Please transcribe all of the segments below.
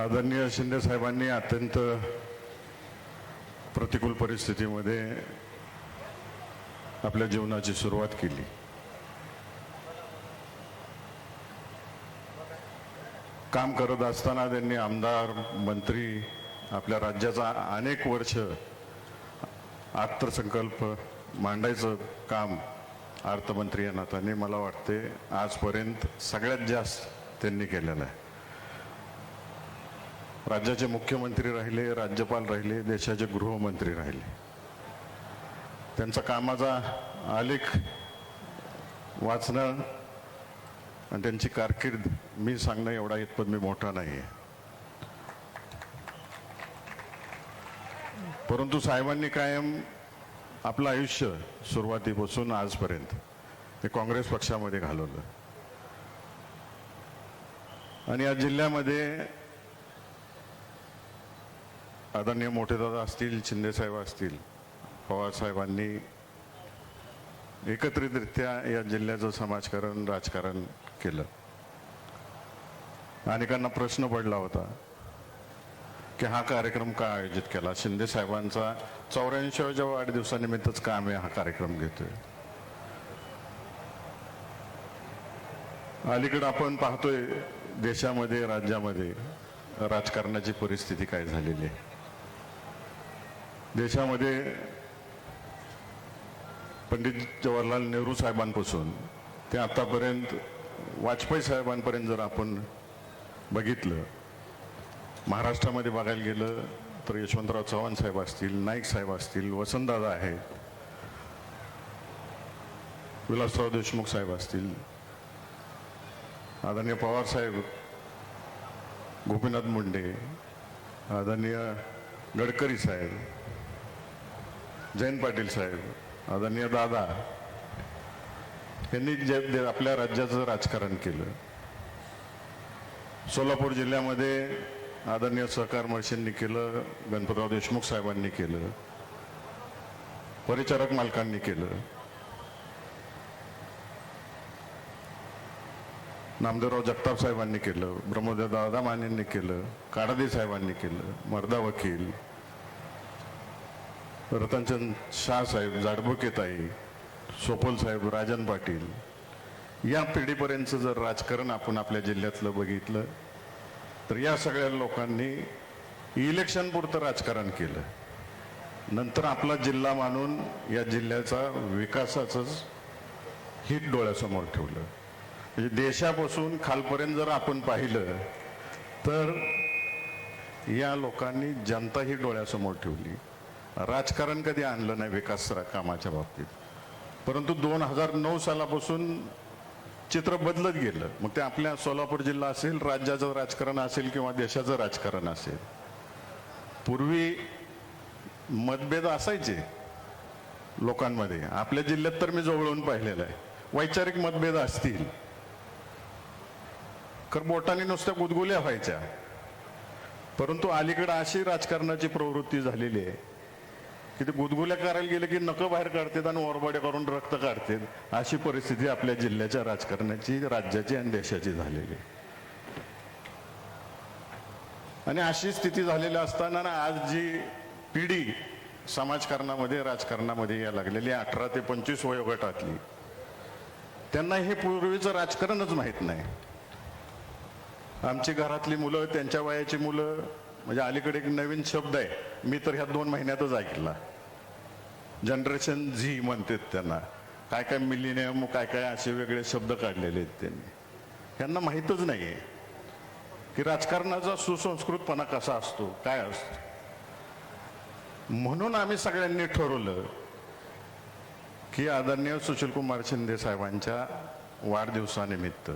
आदरणीय शिंदे साहेबांनी अत्यंत प्रतिकूल परिस्थितीमध्ये आपल्या जीवनाची सुरुवात केली. काम करत असताना त्यांनी आमदार मंत्री आपल्या राज्याचा अनेक वर्ष अर्थसंकल्प मांडायचं काम अर्थमंत्री या नात्याने मला वाटते आजपर्यंत सगळ्यात जास्त त्यांनी केलेलं आहे. राज्याचे मुख्यमंत्री राहिले राज्यपाल राहिले देशाचे गृहमंत्री राहिले. त्यांचा कामाचा आलेख वाचणं आणि त्यांची कारकीर्द मी सांगणं एवढा इतपत मी मोठा नाही आहे परंतु साहेबांनी कायम आपलं आयुष्य सुरुवातीपासून आजपर्यंत ते काँग्रेस पक्षामध्ये घालवलं. आणि या जिल्ह्यामध्ये आदरणीय मोठेदादा असतील शिंदेसाहेब असतील पवारसाहेबांनी एकत्रितरित्या या जिल्ह्याचं समाजकारण राजकारण केलं. अनेकांना प्रश्न पडला होता की हा कार्यक्रम का आयोजित केला? शिंदे साहेबांचा चौऱ्याऐंशीव्या वाढदिवसानिमित्तच का आम्ही हा कार्यक्रम घेतोय. अलीकडं आपण पाहतोय देशामध्ये राज्यामध्ये राजकारणाची परिस्थिती काय झालेली आहे. देशामध्ये पंडित जवाहरलाल नेहरू साहेबांपासून ते आत्तापर्यंत वाजपेयी साहेबांपर्यंत जर आपण बघितलं महाराष्ट्रामध्ये बघायला गेलं तर यशवंतराव चव्हाण साहेब असतील नाईक साहेब असतील वसंतदादा आहेत विलासराव देशमुख साहेब असतील आदरणीय पवार साहेब गोपीनाथ मुंडे आदरणीय गडकरी साहेब जयंत पाटील साहेब आदरणीय दादा यांनी जे आपल्या राज्याचं राजकारण केलं. सोलापूर जिल्ह्यामध्ये आदरणीय सहकार महर्षींनी केलं गणपतराव देशमुख साहेबांनी केलं परिचारक मालकांनी केलं. नामदेवराव जगताप साहेबांनी केलं ब्रह्मदेव दादा मानेंनी केलं काडादे साहेबांनी केलं मर्दा वकील रतनचंद शाहसाहेब जाडबुकेताई सोपल साहेब राजन पाटील या पिढीपर्यंतचं जर राजकारण आपण आपल्या जिल्ह्यातलं बघितलं तर या सगळ्या लोकांनी इलेक्शन पुरतं राजकारण केलं. नंतर आपला जिल्हा मानून या जिल्ह्याचा विकासाचंच हित डोळ्यासमोर ठेवलं. म्हणजे देशापासून खालपर्यंत जर आपण पाहिलं तर या लोकांनी जनता ही डोळ्यासमोर ठेवली. राजकारण कधी आणलं नाही विकास कामाच्या बाबतीत? परंतु दोन हजार नऊ सालापासून चित्र बदलत गेलं. मग ते आपल्या सोलापूर जिल्हा असेल राज्याचं राजकारण असेल किंवा देशाचं राजकारण असेल. पूर्वी मतभेद असायचे लोकांमध्ये. आपल्या जिल्ह्यात तर मी जवळून पाहिलेलं आहे. वैचारिक मतभेद असतील. खर बोटाने नुसत्या गुदगुल्या व्हायच्या. परंतु अलीकडे अशी राजकारणाची प्रवृत्ती झालेली आहे. तिथे गुदगुल्या करायला गेले की नकं बाहेर काढतात आणि ओरबाड्या करून रक्त काढतात. अशी परिस्थिती आपल्या जिल्ह्याच्या राजकारणाची राज्याची आणि देशाची झालेली. आहे आणि अशी स्थिती झालेली असताना ना आज जी पिढी समाजकारणामध्ये राजकारणामध्ये या लागलेली अठरा ते पंचवीस वयोगटातली. त्यांना हे पूर्वीचं राजकारणच माहीत नाही. आमची घरातली मुलं त्यांच्या वयाची मुलं म्हणजे अलीकडे एक नवीन शब्द आहे. मी तर ह्या दोन महिन्यातच ऐकला. जनरेशन झी म्हणतात त्यांना. काय काय मिलिनियम काय काय असे वेगळे शब्द काढलेले आहेत त्यांनी. त्यांना माहीतच नाही आहे की राजकारणाचा सुसंस्कृतपणा कसा असतो काय असतो. म्हणून आम्ही सगळ्यांनी ठरवलं की आदरणीय सुशीलकुमार शिंदे साहेबांच्या वाढदिवसानिमित्त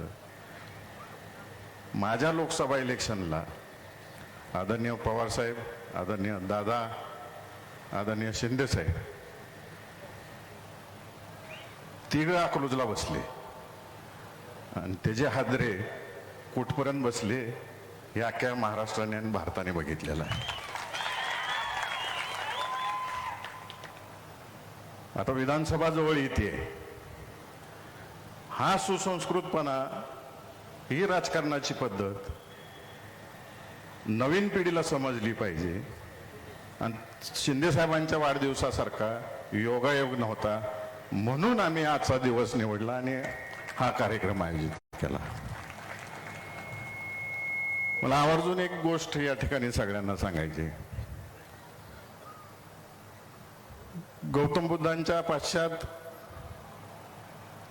माझ्या लोकसभा इलेक्शनला आदरणीय पवार साहेब आदरणीय दादा आदरणीय शिंदे साहेब तिघ अकलूजला बसले. आणि त्याचे हादरे कुठपर्यंत बसले हे अख्ख्या महाराष्ट्राने आणि भारताने बघितलेलं आहे. आता विधानसभा जवळ येते. हा सुसंस्कृतपणा ही राजकारणाची पद्धत नवीन पिढीला समजली पाहिजे. आणि शिंदेसाहेबांच्या वाढदिवसासारखा योगायोग नव्हता. म्हणून आम्ही आजचा दिवस निवडला आणि हा कार्यक्रम आयोजित केला. मला आवर्जून एक गोष्ट या ठिकाणी सगळ्यांना सांगायची. गौतम बुद्धांच्या पाश्चात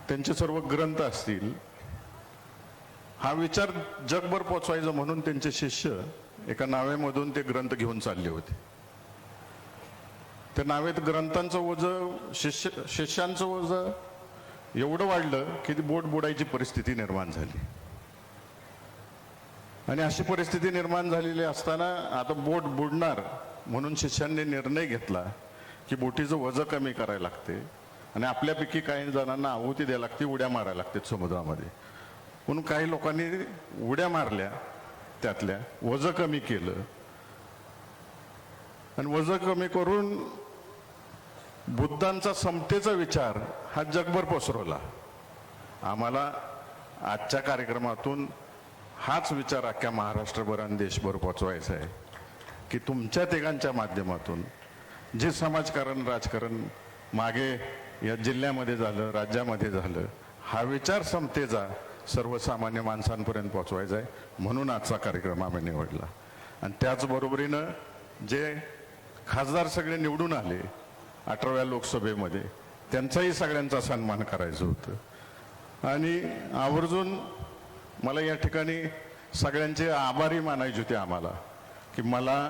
त्यांचे सर्व ग्रंथ असतील हा विचार जगभर पोचवायचा म्हणून त्यांचे शिष्य एका नावेमधून ते ग्रंथ घेऊन चालले होते. त्या नावेत ग्रंथांचं ओझ शिष्य शिष्यांचं ओझ. एवढं वाढलं की ती बोट बुडायची परिस्थिती निर्माण झाली. आणि अशी परिस्थिती निर्माण झालेली असताना आता बोट बुडणार म्हणून शिष्यांनी निर्णय घेतला की बोटीचं वजन कमी करायला लागते. आणि आपल्यापैकी काही जणांना आहुती द्यायला लागते उड्या मारायला लागतात समुद्रामध्ये. म्हणून काही लोकांनी उड्या मारल्या त्यातल्या वजन कमी केलं. आणि वजन कमी करून बुद्धांचा समतेचा विचार हा जगभर पसरवला. आम्हाला आजच्या कार्यक्रमातून हाच विचार अख्ख्या महाराष्ट्रभर आणि देशभर पोचवायचा आहे की तुमच्या तिघांच्या माध्यमातून जे समाजकारण राजकारण मागे या जिल्ह्यामध्ये झालं राज्यामध्ये झालं हा विचार समतेचा सर्वसामान्य माणसांपर्यंत पोचवायचा आहे म्हणून आजचा कार्यक्रम आम्ही निवडला. आणि त्याचबरोबरीनं जे खासदार सगळे निवडून आले अठराव्या लोकसभेमध्ये. त्यांचाही सगळ्यांचा सन्मान करायचं होतं. आणि आवर्जून मला या ठिकाणी सगळ्यांचे आभारी मानायचे होते आम्हाला की मला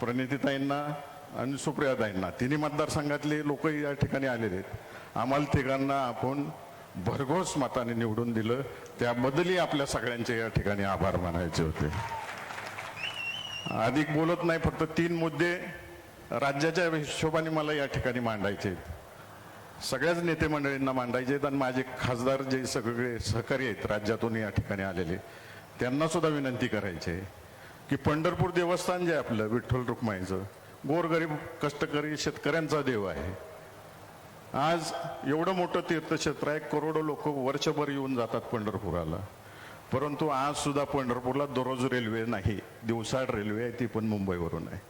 प्रणितीताईंना आणि सुप्रियाताईंना तिन्ही मतदारसंघातले लोक या ठिकाणी आलेले आहेत. आम्हाला तिघांना आपण भरघोस मताने निवडून दिलं. त्याबद्दलही आपल्या सगळ्यांचे या ठिकाणी आभार मानायचे होते. अधिक बोलत नाही फक्त तीन मुद्दे. राज्याच्या हिशोबाने मला या ठिकाणी मांडायचे आहेत. सगळ्याच नेते मंडळींना मांडायचे आहेत आणि माझे खासदार जे सगळे सहकारी आहेत राज्यातून या ठिकाणी आलेले त्यांना सुद्धा विनंती करायची आहे की पंढरपूर देवस्थान जे आपलं विठ्ठल रुक्माईचं गोरगरीब कष्टकरी शेतकऱ्यांचा देव आहे. आज एवढं मोठं तीर्थक्षेत्र आहे करोडो लोक वर्षभर येऊन जातात पंढरपुराला. परंतु आज सुद्धा पंढरपूरला दररोज रेल्वे नाही दिवसाड रेल्वे आहे ती पण मुंबईवरून आहे.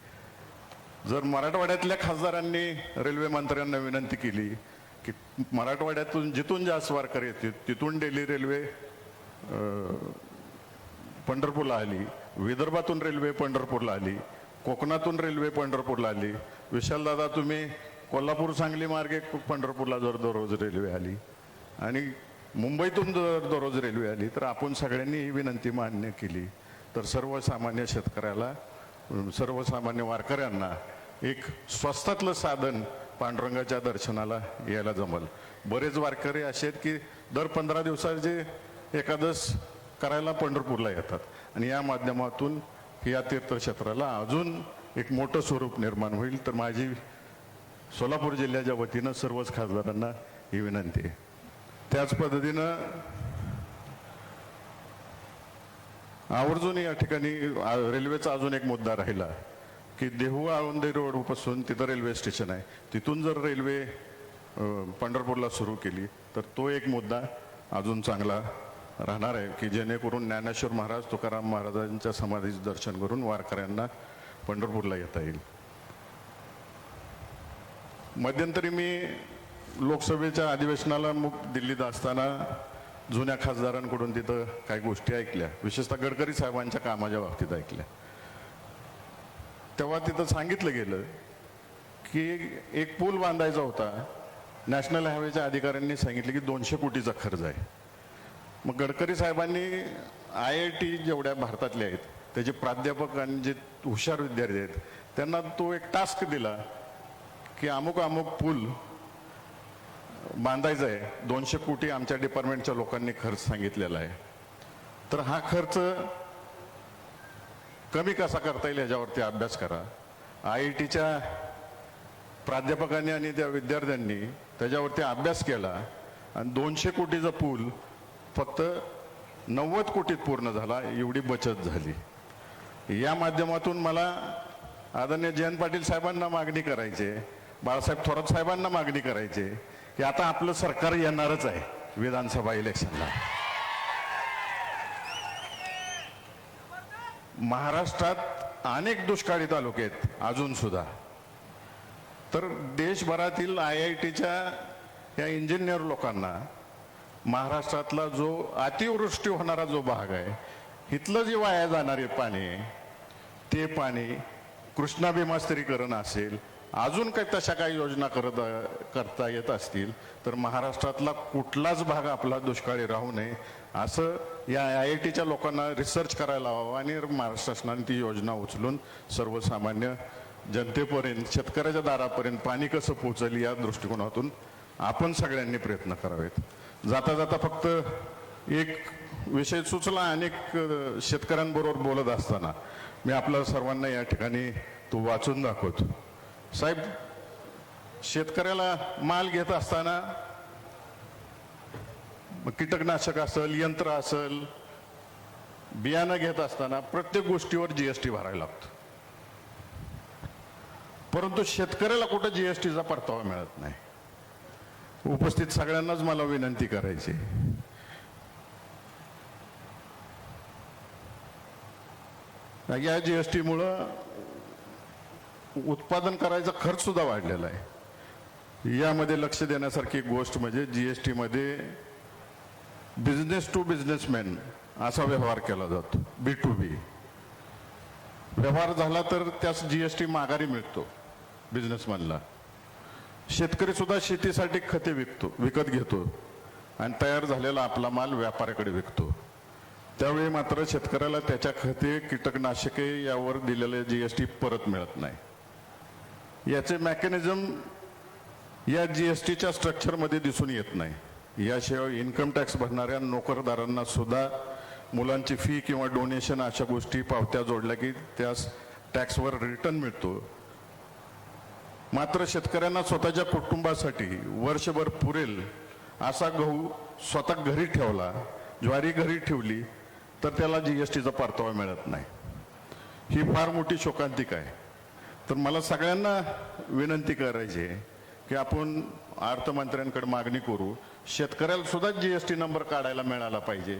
जर मराठवाड्यातल्या खासदारांनी रेल्वे मंत्र्यांना विनंती केली की मराठवाड्यातून जिथून जास्त वारकरी येतील तिथून डेली रेल्वे पंढरपूरला आली विदर्भातून रेल्वे पंढरपूरला आली कोकणातून रेल्वे पंढरपूरला आली विशालदादा तुम्ही कोल्हापूर सांगली मार्गे पंढरपूरला जर दररोज रेल्वे आली आणि मुंबईतून जर दररोज रेल्वे आली तर आपण सगळ्यांनी ही विनंती मान्य केली. तर सर्वसामान्य शेतकऱ्याला सर्वसामान्य वारकऱ्यांना एक स्वस्तातलं साधन पांडुरंगाच्या दर्शनाला यायला जमल. बरेच वारकरी असे आहेत की दर पंधरा दिवसाचे एकादश करायला पंढरपूरला येतात. आणि या माध्यमातून या तीर्थक्षेत्राला अजून एक मोठं स्वरूप निर्माण होईल. तर माझी सोलापूर जिल्ह्याच्या वतीनं सर्वच खासदारांना ही विनंती आहे. त्याच पद्धतीनं आवर्जून या ठिकाणी रेल्वेचा अजून एक मुद्दा राहिला की देहू आळंदी रोडपासून तिथं रेल्वे स्टेशन आहे. तिथून जर रेल्वे पंढरपूरला सुरू केली तर तो एक मुद्दा अजून चांगला राहणार आहे की जेणेकरून ज्ञानेश्वर महाराज तुकाराम महाराजांच्या समाधीचं दर्शन करून वारकऱ्यांना पंढरपूरला येता येईल. मध्यंतरी मी लोकसभेच्या अधिवेशनाला मुख दिल्लीत असताना जुन्या खासदारांकडून तिथं काही गोष्टी ऐकल्या. विशेषतः गडकरी साहेबांच्या कामाच्या बाबतीत ऐकल्या. तेव्हा तिथं सांगितलं गेलं की एक पूल बांधायचा होता. नॅशनल हायवेच्या अधिकाऱ्यांनी सांगितलं की दोनशे कोटीचा खर्च आहे. मग गडकरी साहेबांनी आय आय टी जेवढ्या भारतातल्या आहेत त्याचे प्राध्यापक आणि जे हुशार विद्यार्थी आहेत त्यांना तो एक टास्क दिला की अमुक अमुक पूल बांधायचं आहे दोनशे कोटी आमच्या डिपार्टमेंटच्या लोकांनी खर्च सांगितलेला आहे. तर हा खर्च कमी कसा करता येईल ह्याच्यावरती अभ्यास करा. आय आय टीच्या प्राध्यापकांनी आणि त्या विद्यार्थ्यांनी त्याच्यावरती अभ्यास केला आणि दोनशे कोटीचा पूल फक्त नव्वद कोटीत पूर्ण झाला एवढी बचत झाली. या माध्यमातून मला आदरणीय जयंत पाटील साहेबांना मागणी करायची बाळासाहेब थोरात साहेबांना मागणी करायची की आता आपलं सरकार येणारच आहे विधानसभा इलेक्शनला. महाराष्ट्रात अनेक दुष्काळी तालुके आहेत अजून सुद्धा. तर देशभरातील आय आय टीच्या या इंजिनियर लोकांना महाराष्ट्रातला जो अतिवृष्टी होणारा जो भाग आहे इथलं जे वाया जाणारे पाणी ते पाणी कृष्णा भीमास्त्रीकरण असेल अजून काही तशा काही योजना करत करता येत असतील तर महाराष्ट्रातला कुठलाच भाग आपला दुष्काळी राहू नये असं या आय आय टीच्या लोकांना रिसर्च करायला हवं आणि महाराष्ट्र शासनाने ती योजना उचलून सर्वसामान्य जनतेपर्यंत शेतकऱ्याच्या दारापर्यंत पाणी कसं पोहोचेल या दृष्टिकोनातून आपण सगळ्यांनी प्रयत्न करावेत. जाता जाता फक्त एक विषय सुचला अनेक शेतकऱ्यांबरोबर बोलत असताना मी आपल्या सर्वांना या ठिकाणी तो वाचून दाखवतो. साहेब शेतकऱ्याला माल घेत असताना कीटकनाशक असेल यंत्र असेल बियाणं घेत असताना प्रत्येक गोष्टीवर जीएसटी भरायला लागतो. परंतु शेतकऱ्याला कुठं जीएसटीचा परतावा मिळत नाही? उपस्थित सगळ्यांनाच मला विनंती करायची या जीएसटीमुळं उत्पादन करायचा खर्च सुद्धा वाढलेला आहे. यामध्ये लक्ष देण्यासारखी एक गोष्ट म्हणजे जी एस टीमध्ये बिझनेस टू बिझनेसमॅन असा व्यवहार केला जातो बी टू बी व्यवहार झाला तर त्यास जी एस टी माघारी मिळतो बिझनेसमॅनला शेतकरी सुद्धा शेतीसाठी खते विकतो विकत घेतो आणि तयार झालेला आपला माल व्यापाऱ्याकडे विकतो. त्यावेळी मात्र शेतकऱ्याला त्याच्या खते कीटकनाशके यावर दिलेले टी परत मिळत नाही. याचे मॅकॅनिझम या जी एस टीच्या स्ट्रक्चरमध्ये दिसून येत नाही. याशिवाय इन्कम टॅक्स भरणाऱ्या नोकरदारांना सुद्धा मुलांची फी किंवा डोनेशन अशा गोष्टी पावत्या जोडल्या की त्यास टॅक्सवर रिटर्न मिळतो. मात्र शेतकऱ्यांना स्वतःच्या कुटुंबासाठी वर्षभर पुरेल असा गहू स्वतः घरी ठेवला ज्वारी घरी ठेवली तर त्याला जी एस टीचा परतावा मिळत नाही. ही फार मोठी शोकांतिक आहे. तर मला सगळ्यांना विनंती करायची आहे की आपण अर्थमंत्र्यांकडे मागणी करू. शेतकऱ्याला सुद्धा जी एस टी नंबर काढायला मिळाला पाहिजे.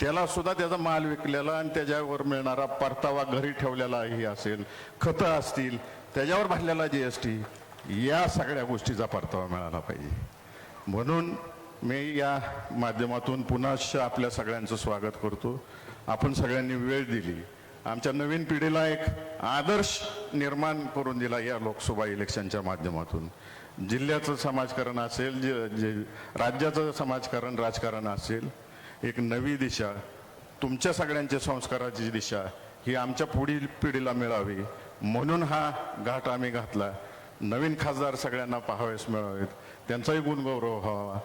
त्याला सुद्धा त्याचा माल विकलेला आणि त्याच्यावर मिळणारा परतावा घरी ठेवलेलाही असेल खतं असतील त्याच्यावर भरलेला जी एस टी या सगळ्या गोष्टीचा परतावा मिळाला पाहिजे. म्हणून मी या माध्यमातून पुन्हा आपल्या सगळ्यांचं स्वागत करतो. आपण सगळ्यांनी वेळ दिली. आमच्या नवीन पिढीला एक आदर्श निर्माण करून दिला या लोकसभा इलेक्शनच्या माध्यमातून. जिल्ह्याचं समाजकारण असेल जे जे राज्याचं समाजकारण राजकारण असेल एक नवी दिशा तुमच्या सगळ्यांच्या संस्काराची दिशा ही आमच्या पुढील पिढीला मिळावी म्हणून हा घाट आम्ही घातला. नवीन खासदार सगळ्यांना पाहावेस मिळावेत. त्यांचाही गुणगौरव व्हावा.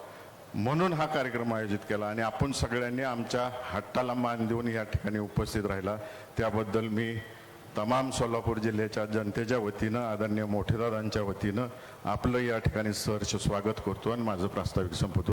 म्हणून हा कार्यक्रम आयोजित केला आणि आपण सगळ्यांनी आमच्या हट्टाला मान देऊन या ठिकाणी उपस्थित राहिला. त्याबद्दल मी तमाम सोलापूर जिल्ह्याच्या जनतेच्या वतीनं आदरणीय मोठेदारांच्या वतीनं आपलं या ठिकाणी सहर्ष स्वागत करतो आणि माझं प्रास्ताविक संपवतो.